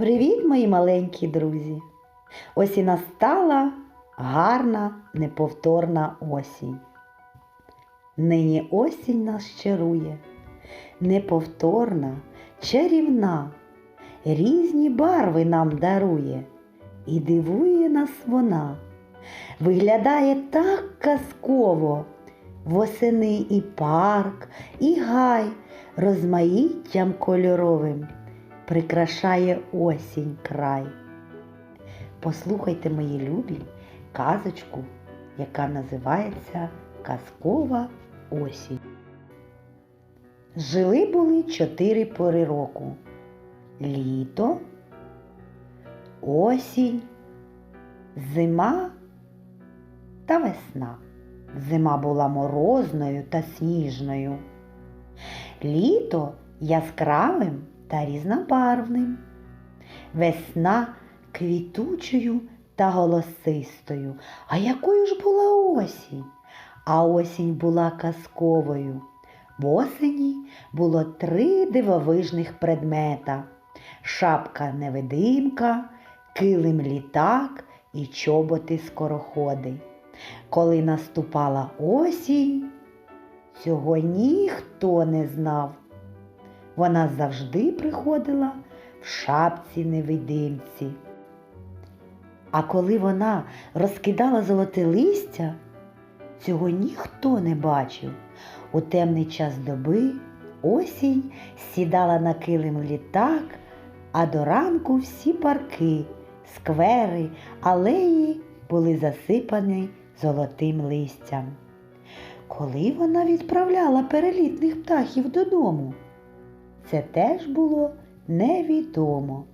Привіт, мої маленькі друзі! Ось і настала гарна, неповторна осінь. Нині осінь нас чарує, неповторна, чарівна, різні барви нам дарує, і дивує нас вона. Виглядає так казково, восени і парк, і гай розмаїттям кольоровим прикрашає осінь край. Послухайте, мої любі, казочку, яка називається Казкова осінь. Жили були чотири пори року. Літо, осінь, зима та весна. Зима була морозною та сніжною. Літо яскравим та різнобарвним. Весна квітучою та голосистою. А якою ж була осінь? А осінь була казковою. В осені було три дивовижних предмета: шапка невидимка, килим літак і чоботи скороходи. Коли наступала осінь, цього ніхто не знав. Вона завжди приходила в шапці невидимці. А коли вона розкидала золоте листя, цього ніхто не бачив. У темний час доби осінь сідала на килим літак, а до ранку всі парки, сквери, алеї були засипані золотим листям. Коли вона відправляла перелітних птахів додому, це теж було невідомо,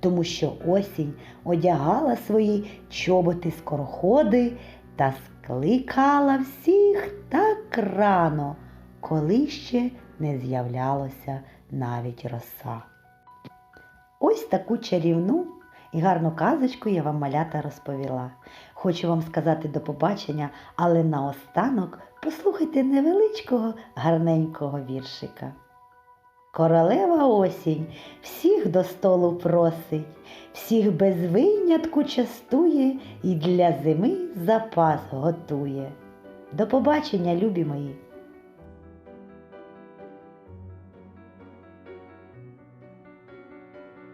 тому що осінь одягала свої чоботи скороходи та скликала всіх так рано, коли ще не з'являлося навіть роса. Ось таку чарівну і гарну казочку я вам малята розповіла. Хочу вам сказати до побачення, але наостанок послухайте невеличкого гарненького віршика. Королева осінь всіх до столу просить, всіх без винятку частує і для зими запас готує. До побачення, любі мої!